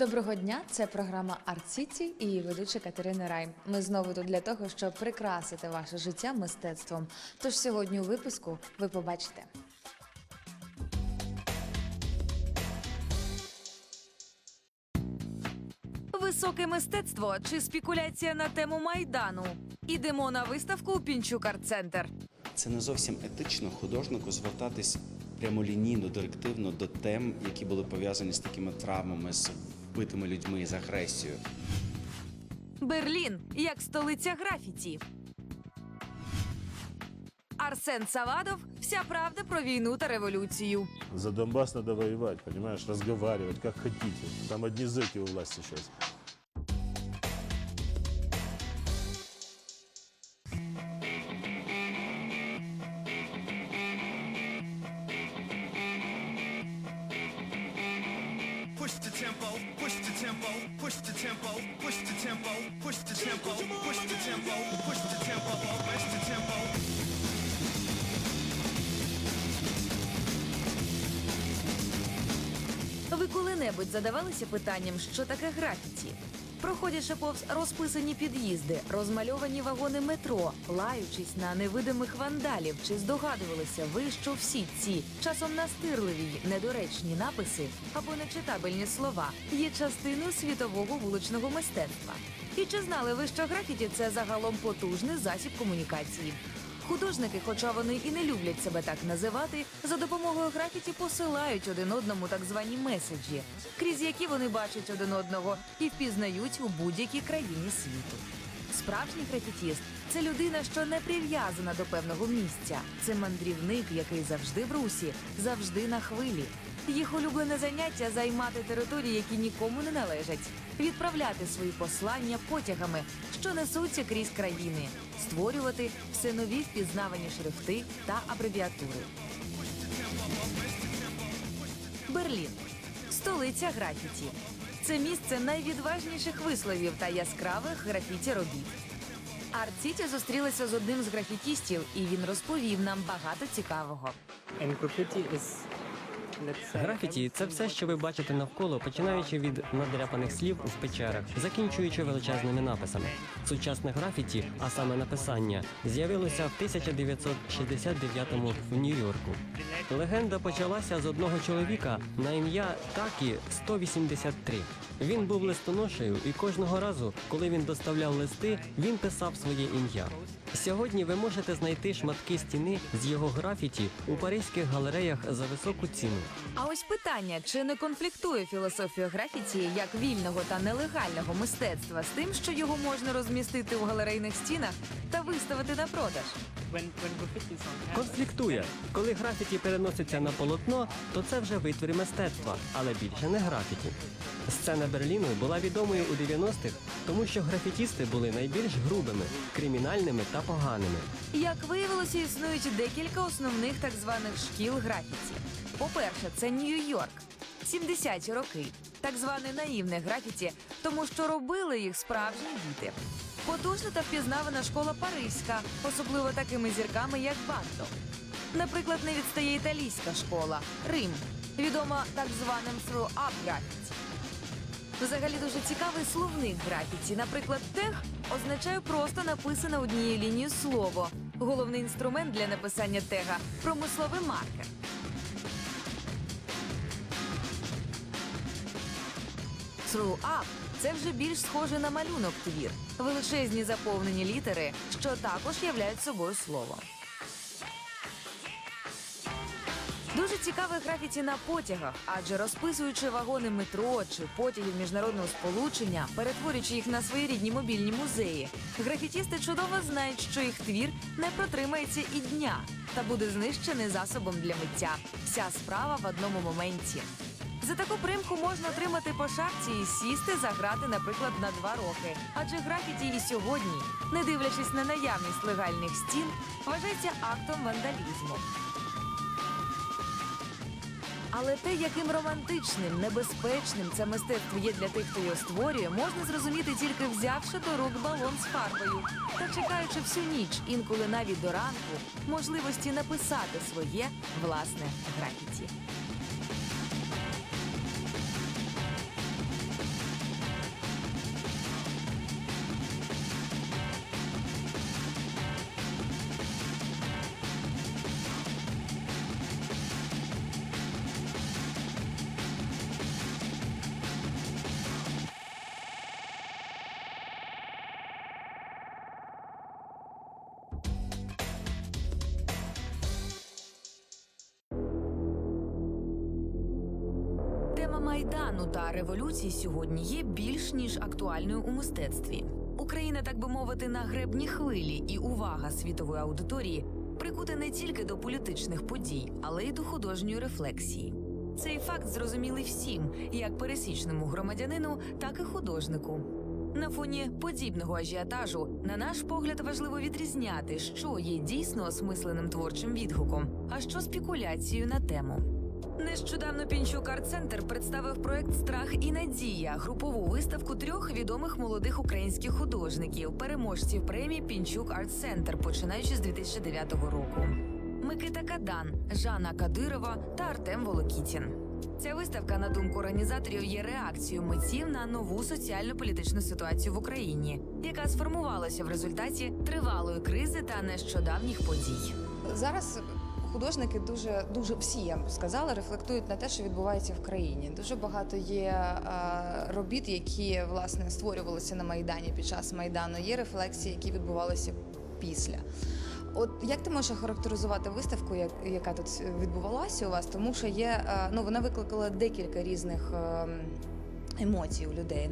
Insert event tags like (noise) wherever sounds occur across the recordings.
Доброго дня, це програма Арт Сіті і її ведуча Катерина Рай. Ми знову тут для того, щоб прикрасити ваше життя мистецтвом. Тож сьогодні у випуску ви побачите. Високе мистецтво чи спекуляція на тему майдану. Ідемо на виставку у Пінчук Арт-центр. Це не зовсім етично художнику звертатись прямолінійно, директивно до тем, які були пов'язані з такими травмами, з вбитими людьми, з агресією. Берлін як столиця графіті. Арсен Савадов. Вся правда про війну та революцію. За Донбас надо воевать, понимаешь, разговаривать, как хотите. Там одни зеки у власти сейчас. Задавалися питанням, що таке графіті? Проходячи повз розписані під'їзди, розмальовані вагони метро, лаючись на невидимих вандалів, чи здогадувалися ви, що всі ці часом настирливі недоречні написи або нечитабельні слова є частиною світового вуличного мистецтва? І чи знали ви, що графіті це загалом потужний засіб комунікації? Художники, хоча вони і не люблять себе так називати, за допомогою графіті посилають один одному так звані меседжі, крізь які вони бачать один одного і впізнають у будь-якій країні світу. Справжній графітіст це людина, що не прив'язана до певного місця. Це мандрівник, який завжди в русі, завжди на хвилі. Їх улюблене заняття займати території, які нікому не належать, відправляти свої послання потягами, що несуться крізь країни, створювати все нові впізнавані шрифти та абревіатури. Берлін столиця графіті. Це місце найвідважніших висловів та яскравих графіті робіт. Арт-Сіті зустрілася з одним з графітістів, і він розповів нам багато цікавого. Say Графіті це все, що ви бачите навколо, починаючи від надряпаних слів в печерах, закінчуючи величезними написами. Сучасне графіті, а саме написання, з'явилося в 1969-му в Нью-Йорку. Легенда почалася з одного чоловіка на ім'я Такі 183. Він був листоношею, і кожного разу, коли він доставляв листи, він писав своє ім'я. Сьогодні ви можете знайти шматки стіни з його графіті у паризьких галереях за високу ціну. А ось питання: чи не конфліктує філософія графіті як вільного та нелегального мистецтва з тим, що його можна розмістити у галерейних стінах та виставити на продаж? Конфліктує. Коли графіті переноситься на полотно, то це вже витвір мистецтва, але більше не графіті. Сцена Берліну була відомою у 90-х, тому що графітісти були найбільш грубими, кримінальними та поганими. Як виявилося, існують декілька основних так званих шкіл графіті. По-перше, це Нью-Йорк, 70-ті роки, так зване наївне графіті, тому що робили їх справжні діти. Потужна та впізнавана школа Паризька, особливо такими зірками, як Бардо. Наприклад, не відстає італійська школа Рим, відома так званим throw-up графіті. Взагалі дуже цікавий словник графіті. Наприклад, тег означає просто написане однією лінією слово. Головний інструмент для написання тега промисловий маркер. Through up – це вже більш схоже на малюнок твір, величезні заповнені літери, що також являють собою слово. Дуже цікаве графіті на потягах, адже розписуючи вагони метро чи потягів міжнародного сполучення, перетворюючи їх на своєрідні мобільні музеї, графітісти чудово знають, що їх твір не протримається і дня та буде знищений засобом для миття. Вся справа в одному моменті. За таку примху можна отримати по шапці і сісти за грати, наприклад, на два роки. Адже графіті і сьогодні, не дивлячись на наявність легальних стін, вважається актом вандалізму. Але те, яким романтичним, небезпечним це мистецтво є для тих, хто його створює, можна зрозуміти тільки взявши до рук балон з фарбою та чекаючи всю ніч, інколи навіть до ранку, можливості написати своє власне графіті. Майдану та революції сьогодні є більш ніж актуальною у мистецтві. Україна, так би мовити, на гребні хвилі, і увага світової аудиторії прикута не тільки до політичних подій, але й до художньої рефлексії. Цей факт зрозумілий всім, як пересічному громадянину, так і художнику. На фоні подібного ажіотажу, на наш погляд, важливо відрізняти, що є дійсно осмисленим творчим відгуком, а що спекуляцією на тему. Нещодавно Пінчук Арт-Центр представив проект Страх і надія групову виставку трьох відомих молодих українських художників, переможців премії Пінчук Арт-Центр, починаючи з 2009 року. Микита Кадан, Жанна Кадирова та Артем Волокітін. Ця виставка, на думку організаторів, є реакцією митців на нову соціально-політичну ситуацію в Україні, яка сформувалася в результаті тривалої кризи та нещодавніх подій. Зараз художники дуже дуже всі я б сказала, рефлектують на те, що відбувається в країні. Дуже багато є е, робіт, які власне створювалися на майдані під час майдану. Є рефлексії, які відбувалися після. От як ти можеш охарактеризувати виставку, як, яка тут відбувалася у вас? Тому що є е, ну вона викликала декілька різних е, емоцій у людей.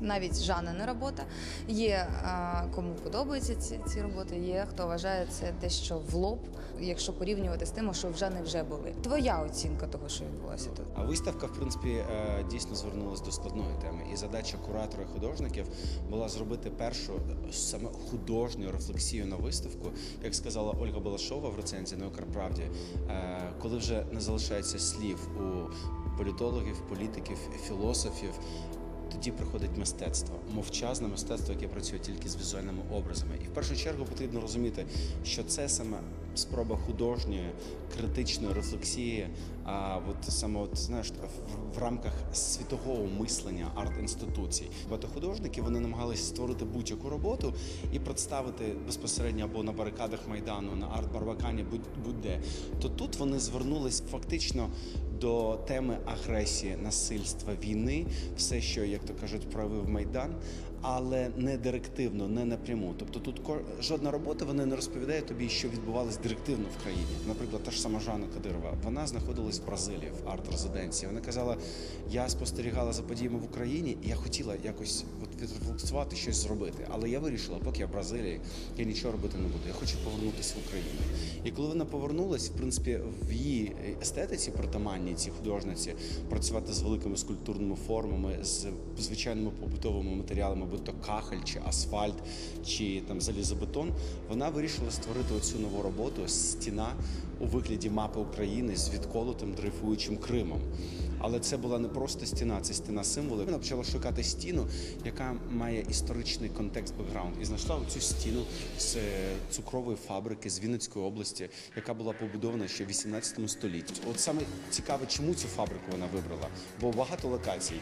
Навіть Жанна робота. Є е, кому подобаються ці, ці роботи, є хто вважає це те, що в лоб, якщо порівнювати з тим, що вже не вже були. Твоя оцінка того, що відбулося тут. А виставка, в принципі, е, дійсно звернулася до складної теми. І задача куратора і художників була зробити першу саме художню рефлексію на виставку, як сказала Ольга Балашова в рецензії на Укрправді, е, коли вже не залишається слів у політологів, політиків, філософів. Тоді приходить мистецтво, мовчазне мистецтво, яке працює тільки з візуальними образами. І в першу чергу потрібно розуміти, що це саме спроба художньої, критичної рефлексії, а от саме от знаєш в, рамках світового мислення арт-інституцій. Багато художників вони намагалися створити будь-яку роботу і представити безпосередньо або на барикадах майдану, на арт-барбакані, будь- будь-де. То тут вони звернулись фактично до теми агресії, насильства, війни, все, що як то кажуть, проявив майдан, але не директивно, не напряму. Тобто тут жодна робота вона не розповідає тобі, що відбувалось директивно в країні. Наприклад, та ж сама Жанна Кадирова. Вона знаходилась в Бразилії в арт-резиденції. Вона казала: я спостерігала за подіями в Україні, і я хотіла якось от відрефлексувати, щось зробити. Але я вирішила, поки я в Бразилії, я нічого робити не буду. Я хочу повернутися в Україну. І коли вона повернулась, в принципі, в її естетиці притаманній цій художниці працювати з великими скульптурними формами, з звичайними побутовими матеріалами, будь то кахель чи асфальт, чи там залізобетон, вона вирішила створити оцю нову роботу стіна у вигляді мапи України з відколотим дрейфуючим Кримом. Але це була не просто стіна, це стіна символів. Вона почала шукати стіну, яка має історичний контекст бекграунд, і знайшла цю стіну з е, цукрової фабрики з Вінницької області, яка була побудована ще в 18 столітті. От саме цікаво, чому цю фабрику вона вибрала, бо багато локацій.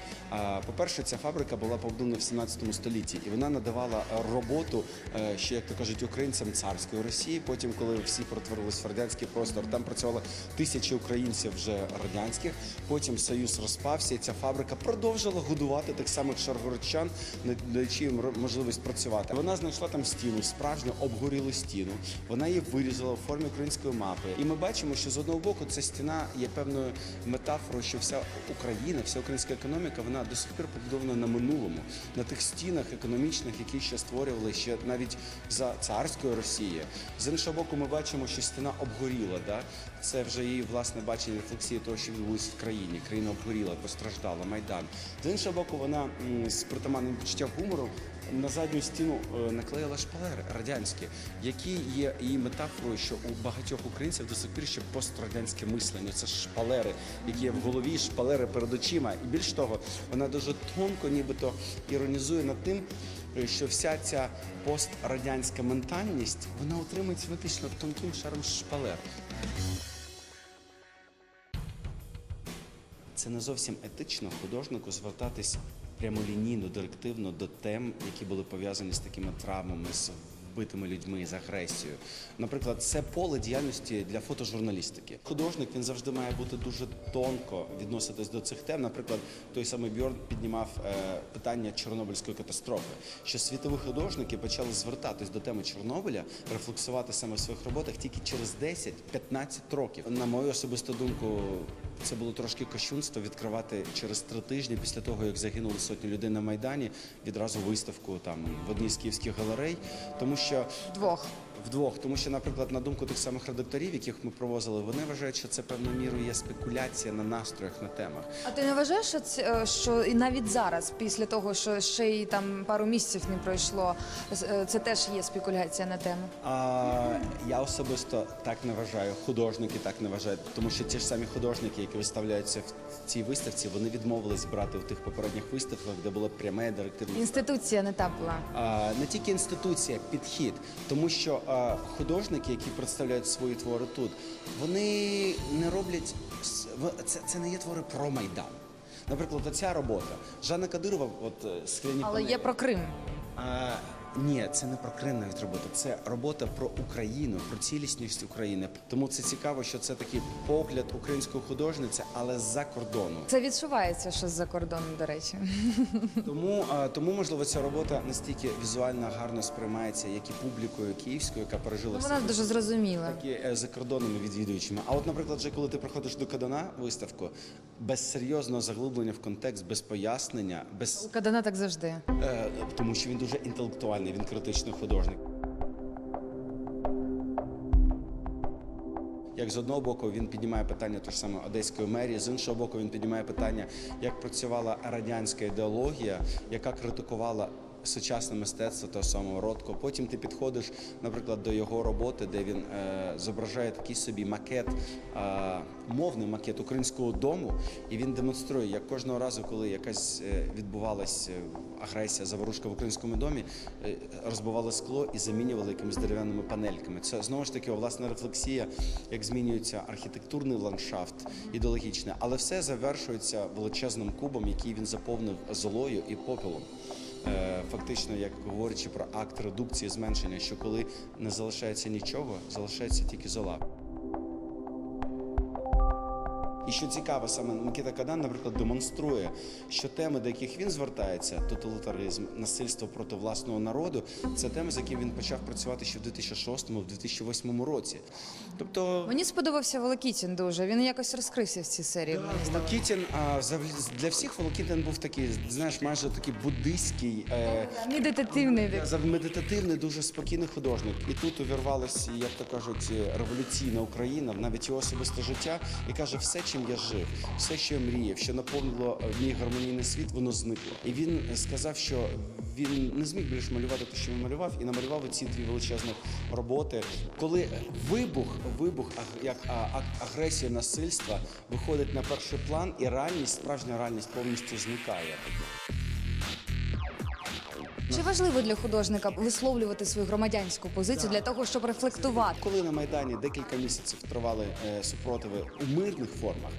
По-перше, ця фабрика була побудована в 17 столітті, і вона надавала роботу е, ще, як то кажуть, українцям царської Росії. Потім, коли всі перетворились в радянський простор, там працювало тисячі українців вже радянських. Потім союз розпався, і ця фабрика продовжила годувати тих самих шаргородчан, надаючи їм ро- можливість працювати. Вона знайшла там стіну, справжню обгорілу стіну. Вона її вирізала в формі української мапи. І ми бачимо, що з одного боку ця стіна є певною метафорою, що вся Україна, вся українська економіка, вона до сих пір побудована на минулому, на тих стінах економічних, які ще створювали ще навіть за царської Росії. З іншого боку, ми бачимо, що стіна обгоріла. Да? Це вже її власне бачення рефлексії того, що відбулося в країні. Країна обгоріла, постраждала, майдан. З іншого боку, вона з притаманним почуттям гумору на задню стіну е, наклеїла шпалери радянські, які є її метафорою, що у багатьох українців до сих пір ще пострадянське мислення. Це шпалери, які є в голові, шпалери перед очима. І більш того, вона дуже тонко, нібито іронізує над тим, е, що вся ця пострадянська ментальність вона утримується виключно тонким шаром шпалер. Це не зовсім етично художнику звертатись прямолінійно, директивно до тем, які були пов'язані з такими травмами, з вбитими людьми, з агресією. Наприклад, це поле діяльності для фотожурналістики. Художник він завжди має бути дуже тонко відноситись до цих тем. Наприклад, той самий Бьорн піднімав е, питання Чорнобильської катастрофи, що світові художники почали звертатись до теми Чорнобиля, рефлексувати саме в своїх роботах тільки через 10-15 років. На мою особисту думку, це було трошки кощунство відкривати через три тижні після того, як загинули сотні людей на майдані, відразу виставку там в одній з київських галерей, тому що Двох. Вдвох, тому що, наприклад, на думку тих самих редакторів, яких ми провозили, вони вважають, що це певною мірою є спекуляція на настроях на темах. А ти не вважаєш, що це що і навіть зараз, після того, що ще й там пару місяців не пройшло, е, це теж є спекуляція на тему? А, я особисто так не вважаю. Художники так не вважають, тому що ті ж самі художники, які виставляються в цій виставці, вони відмовились брати в тих попередніх виставках, де було пряме директивне Інституція не та була. А, не тільки інституція, підхід, тому що художники, які представляють свої твори тут, вони не роблять це, це не є твори про майдан. Наприклад, оця робота Жанна Кадирова, от е, скляні Але панелі. є про Крим. Ні, це не про Крим навіть робота. Це робота про Україну, про цілісність України. Тому це цікаво, що це такий погляд української художниці, але з-за кордону. Це відчувається, що з-за кордону, до речі. (laughs) Тому, тому можливо, ця робота настільки візуально гарно сприймається, як і публікою київською, яка пережила Ну, вона дуже зрозуміла. так і е, закордонними відвідувачами. А от, наприклад, вже коли ти приходиш до Кадана виставку, без серйозного заглиблення в контекст, без пояснення, без У Кадана так завжди. е, тому, що він дуже інтелектуальний, він критичний художник. Як з одного боку він піднімає питання тої ж саме одеської мерії, з іншого боку, він піднімає питання, як працювала радянська ідеологія, яка критикувала сучасне мистецтво того самого Ротко. Потім ти підходиш, наприклад, до його роботи, де він е, зображає такий собі макет, е, мовний макет українського дому, і він демонструє, як кожного разу, коли якась е, відбувалась е, агресія, заворушка в українському домі, е, розбивали скло і замінювали якимись дерев'яними панельками. Це знову ж таки власна рефлексія, як змінюється архітектурний ландшафт, ідеологічний, але все завершується величезним кубом, який він заповнив золою і попелом. Е, Фактично, як говорячи про акт редукції, зменшення, що коли не залишається нічого, залишається тільки зола. І що цікаво, саме Микита Кадан, наприклад, демонструє, що теми, до яких він звертається, тоталітаризм, насильство проти власного народу, це теми, з якими він почав працювати ще в 2006-2008 році. Тобто Мені сподобався Волокітін дуже. Він якось розкрився в цій серії. мені здалося. Волокітін, а, для всіх Волокітін був такий, знаєш, майже такий буддийський. Е, Медитативний. Медитативний, дуже спокійний художник. І тут увірвалася, як то кажуть, революційна Україна, навіть його особисте життя, і каже, все, чим я жив, все, що я мріяв, що наповнило мій гармонійний світ, воно зникло. І він сказав, що він не зміг більше малювати те, що він малював, і намалював ці дві величезні роботи. Коли вибух, вибух як агресія насильства виходить на перший план, і реальність, справжня реальність повністю зникає. Чи важливо для художника висловлювати свою громадянську позицію для того, щоб рефлектувати? Коли на Майдані декілька місяців тривали е, супротиви у мирних формах,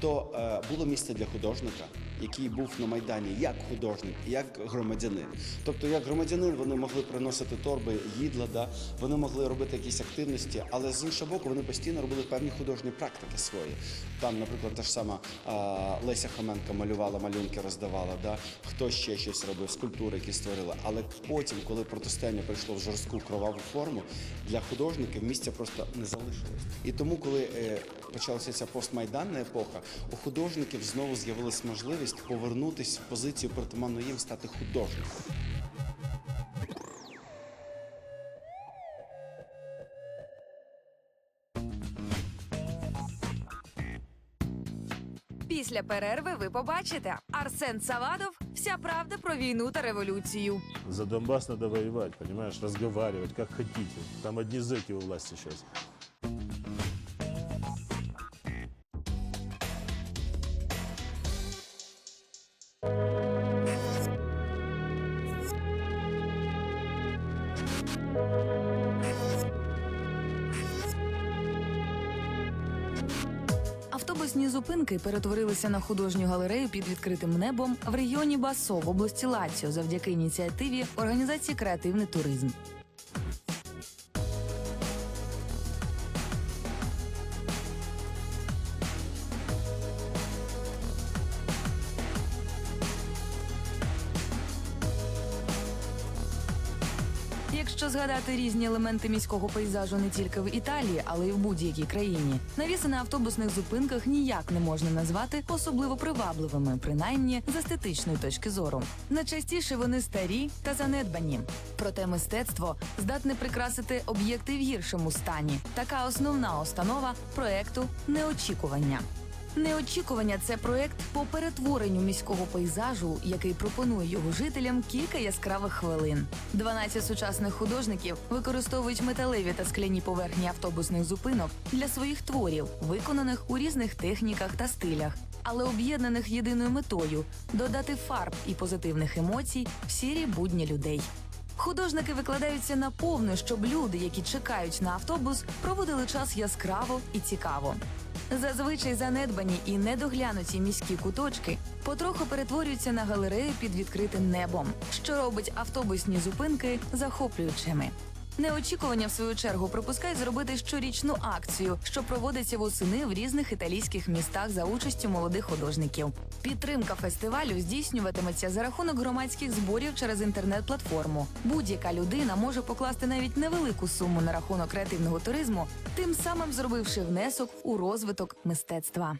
то е, було місце для художника, який був на Майдані як художник, як громадянин. Тобто, як громадянин вони могли приносити торби, їдла, да? вони могли робити якісь активності, але з іншого боку, вони постійно робили певні художні практики свої. Там, наприклад, та ж сама е, Леся Хоменка малювала малюнки, роздавала, да? хто ще щось робив, скульптури, які створили. Але потім, коли протистояння прийшло в жорстку кроваву форму, для художників місця просто не залишилось. І тому, коли е, почалася ця постмайданна епоха, у художників знову з'явилась можливість повернутися в позицію притаманну їм стати художником. Після перерви ви побачите Арсен Савадов. Вся правда про війну та революцію. За Донбасс надо воевать, понимаешь, разговаривать, как хотите. Там одни зэки у власти сейчас. Автобусні перетворилися на художню галерею під відкритим небом в регіоні Басо в області Лаціо завдяки ініціативі організації Креативний туризм. Якщо згадати різні елементи міського пейзажу не тільки в Італії, але й в будь-якій країні, навіси на автобусних зупинках ніяк не можна назвати особливо привабливими, принаймні з естетичної точки зору. Найчастіше вони старі та занедбані. Проте мистецтво здатне прикрасити об'єкти в гіршому стані. Така основна установа проекту неочікування. Неочікування це проект по перетворенню міського пейзажу, який пропонує його жителям кілька яскравих хвилин. 12 сучасних художників використовують металеві та скляні поверхні автобусних зупинок для своїх творів, виконаних у різних техніках та стилях, але об'єднаних єдиною метою додати фарб і позитивних емоцій в сірі будні людей. Художники викладаються на повну, щоб люди, які чекають на автобус, проводили час яскраво і цікаво. Зазвичай занедбані і недоглянуті міські куточки потроху перетворюються на галерею під відкритим небом, що робить автобусні зупинки захоплюючими. Неочікування, в свою чергу, пропускають зробити щорічну акцію, що проводиться восени в різних італійських містах за участю молодих художників. Підтримка фестивалю здійснюватиметься за рахунок громадських зборів через інтернет-платформу. Будь-яка людина може покласти навіть невелику суму на рахунок креативного туризму, тим самим зробивши внесок у розвиток мистецтва.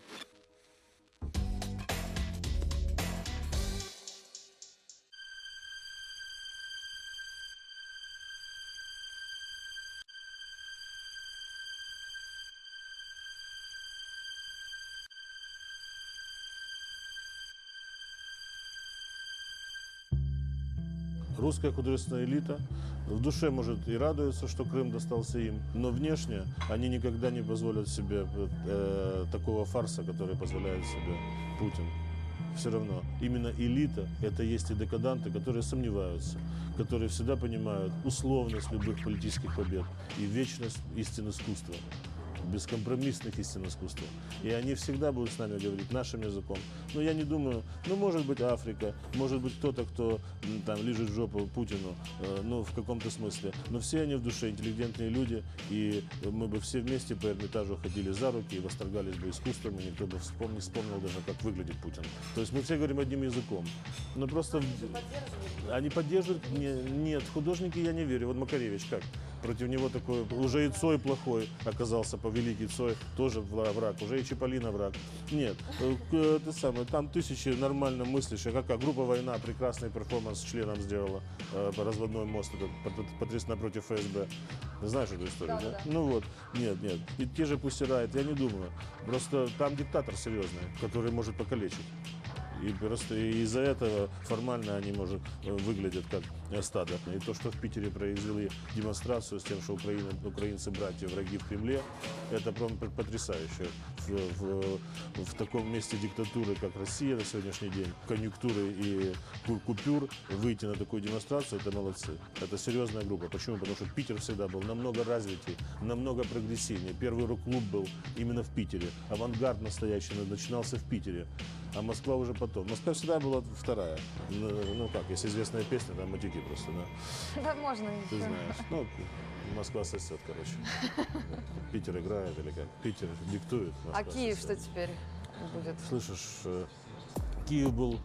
Русская художественная элита в душе, может, и радуется, что Крым достался им, но внешне они никогда не позволят себе э, такого фарса, который позволяет себе Путин. Все равно. Именно элита – это есть и декаданты, которые сомневаются, которые всегда понимают условность любых политических побед и вечность истин искусства Бескомпромиссных истин искусства. И они всегда будут с нами говорить нашим языком. Но я не думаю, ну, может быть, Африка, может быть, кто-то, кто там лежит в жопу Путину, э, ну, в каком-то смысле. Но все они в душе интеллигентные люди, и мы бы все вместе по Эрмитажу ходили за руки и восторгались бы искусством, и никто бы вспомнил, вспомнил даже, как выглядит Путин. То есть мы все говорим одним языком. Но просто... Они поддерживают? Не- нет, художники я не верю. Вот Макаревич как? Против него такой, уже и Цой плохой оказался, по великий Цой тоже вра- враг, уже и Чиполлино враг. Нет, э, это самое, там тысячи нормально мыслящих, как, как группа «Война» прекрасный перформанс с членом сделала, э, разводной мост этот, пот- потряс напротив ФСБ. Знаешь эту историю, да? Ну вот, нет, нет. И те же пустирают, я не думаю. Просто там диктатор серьезный, который может покалечить. И просто из-за этого формально они, может, э, выглядят как э, стадо. И то, что в Питере произвели демонстрацию с тем, что Украина, украинцы братья враги в Кремле, это потрясающе. В, в- в таком месте диктатуры, как Россия на сегодняшний день, конъюнктуры и ку- купюр, выйти на такую демонстрацию, это молодцы. Это серьезная группа. Почему? Потому что Питер всегда был намного развитее, намного прогрессивнее. Первый рок-клуб был именно в Питере. Авангард настоящий начинался в Питере. А Москва уже потом. Москва всегда была вторая. Ну как, есть известная песня, там матюки просто, да. Да можна Ты знаешь. Ну, Москва сосет, короче. Питер играет или как? Питер диктует. А Москва Киев что сосет. теперь будет? Слышишь, э, Киев был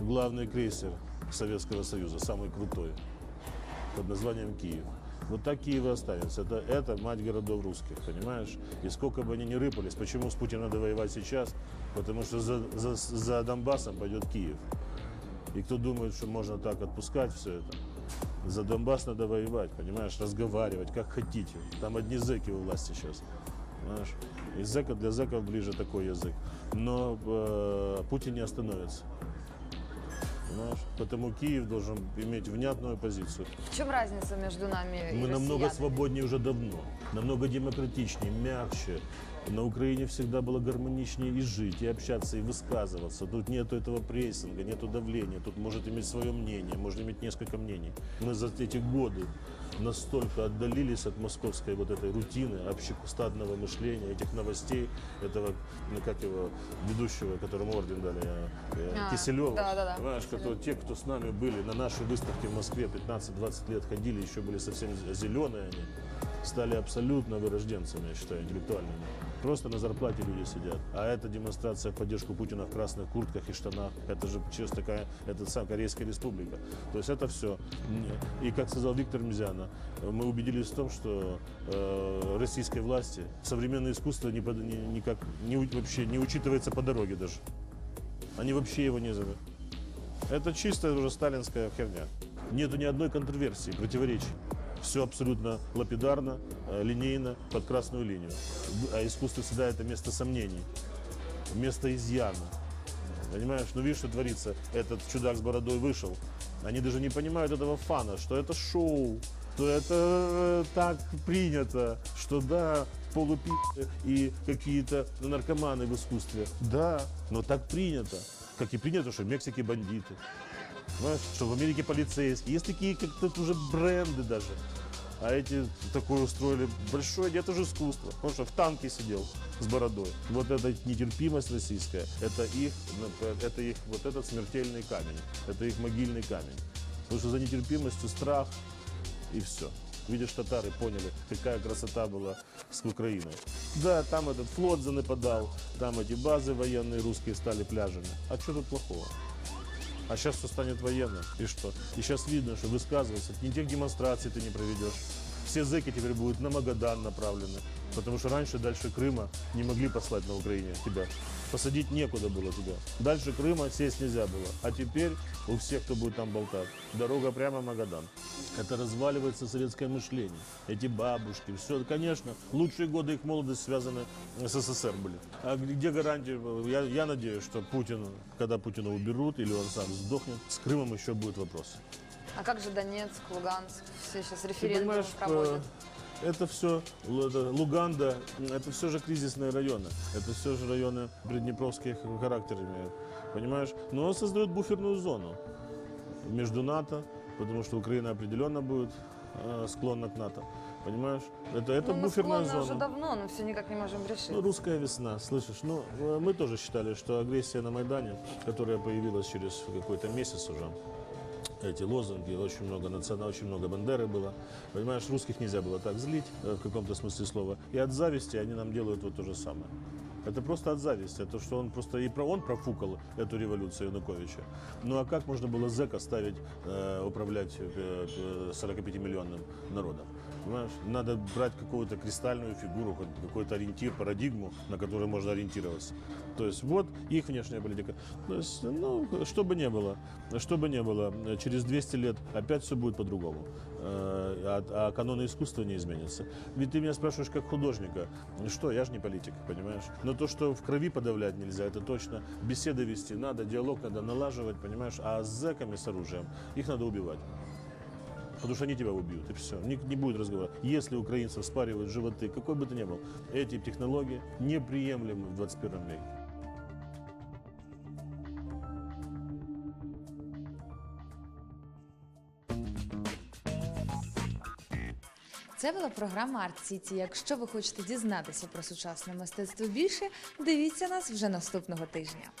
главный крейсер Советского Союза, самый крутой, под названием Киев. Вот так Киев и останется. Это, это мать городов русских, понимаешь? И сколько бы они ни рыпались, почему с Путиным надо воевать сейчас? Потому что за, за, за Донбассом пойдет Киев. И кто думает, что можно так отпускать все это, за Донбасс надо воевать, понимаешь, разговаривать, как хотите. Там одни зэки у власти сейчас. Понимаешь? И зэка для зэков ближе такой язык. Но э, Путин не остановится. Понимаешь? Потому Киев должен иметь внятную позицию. В чем разница между нами и Мы намного россиянами? свободнее уже давно, намного демократичнее, мягче. На Украине всегда было гармоничнее и жить, и общаться, и высказываться. Тут нету этого прессинга, нету давления. Тут может иметь свое мнение, можно иметь несколько мнений. Мы за эти годы настолько отдалились от московской вот этой рутины, общестадного мышления, этих новостей, этого, ну как его, ведущего, которому орден дали, э, э, А, Киселева. да-да-да, Понимаешь, Киселёв. который те, кто с нами были на нашей выставке в Москве 15-20 лет ходили, еще были совсем зеленые они. Стали абсолютно вырожденцами, я считаю, интеллектуальными. Просто на зарплате люди сидят. А это демонстрация в поддержку Путина в красных куртках и штанах. Это же честно такая, это сам Корейская республика. То есть это все. И как сказал Виктор Мизяна, мы убедились в том, что э, российской власти современное искусство не, не- никак не, вообще не учитывается по дороге даже. Они вообще его не зовут. Это чистая уже сталинская херня. Нету ни одной контроверсии, противоречий. Все абсолютно лапидарно, э, линейно, под красную линию. А искусство всегда это место сомнений, место изъяна. Понимаешь, ну видишь, что творится. Этот чудак с бородой вышел. Они даже не понимают этого фана, что это шоу, что это э, так принято, что да, полупи и какие-то наркоманы в искусстве. Да, но так принято. Как и принято, что в Мексике бандиты. Понимаешь, что в Америке полицейские. Есть такие как-то уже бренды даже. А эти такое устроили большое, это же искусство. Потому что в танке сидел с бородой. Вот эта нетерпимость российская, это их, это их вот этот смертельный камень. Это их могильный камень. Потому что за нетерпимостью страх и все. Видишь, татары поняли, какая красота была с Украиной. Да, там этот флот занападал, там эти базы военные русские стали пляжами. А что тут плохого? А сейчас все станет военным. И что? И сейчас видно, что высказываться, ни тех демонстраций ты не проведешь. Все зэки теперь будут на Магадан направлены. Потому что раньше дальше Крыма не могли послать на Украине тебя. Посадить некуда было туда. Дальше Крыма сесть нельзя было. А теперь у всех, кто будет там болтать, дорога прямо в Магадан. Это разваливается советское мышление. Эти бабушки, все, конечно, лучшие годы их молодости связаны с СССР были. А где гарантия? Я, я надеюсь, что Путин, когда Путина уберут или он сам сдохнет, с Крымом еще будет вопрос. А как же Донецк, Луганск? Все сейчас Ты референдум понимаешь, проводят. Это все, Луганда, это все же кризисные районы. Это все же районы приднепровских характер имеют. Понимаешь? Но он создает буферную зону между НАТО, потому что Украина определенно будет э, склонна к НАТО. Понимаешь? Это, это ну, буферная зона. уже давно, но все никак не можем решить. Ну, русская весна, слышишь? Ну, э, мы тоже считали, что агрессия на Майдане, которая появилась через какой-то месяц уже, эти лозунги, очень много национа, очень много бандеры было. Понимаешь, русских нельзя было так злить, э, в каком-то смысле слова. И от зависти они нам делают вот то же самое. Это просто от зависти, это что он просто и про он профукал эту революцию Януковича. Ну а как можно было зэка ставить э, управлять э, э, 45-миллионным народом? Понимаешь? Надо брать какую-то кристальную фигуру, какой-то ориентир, парадигму, на которую можно ориентироваться. То есть вот их внешняя политика. То есть, ну, что бы ни было, что бы ни было, через 200 лет опять все будет по-другому. Э, А, а каноны искусства не изменятся. Ведь ты меня спрашиваешь как художника. Что, я же не политик, понимаешь? Но то, что в крови подавлять нельзя, это точно. Беседы вести надо, диалог надо налаживать, понимаешь? А с зэками, с оружием, их надо убивать. Потому что они тебя убьют, и все. Не, не будет разговора. Если украинцев спаривают животы, какой бы ты ни был, эти технологии неприемлемы в 21 веке. Це була програма Арт Сіті. Якщо ви хочете дізнатися про сучасне мистецтво більше, дивіться нас вже наступного тижня.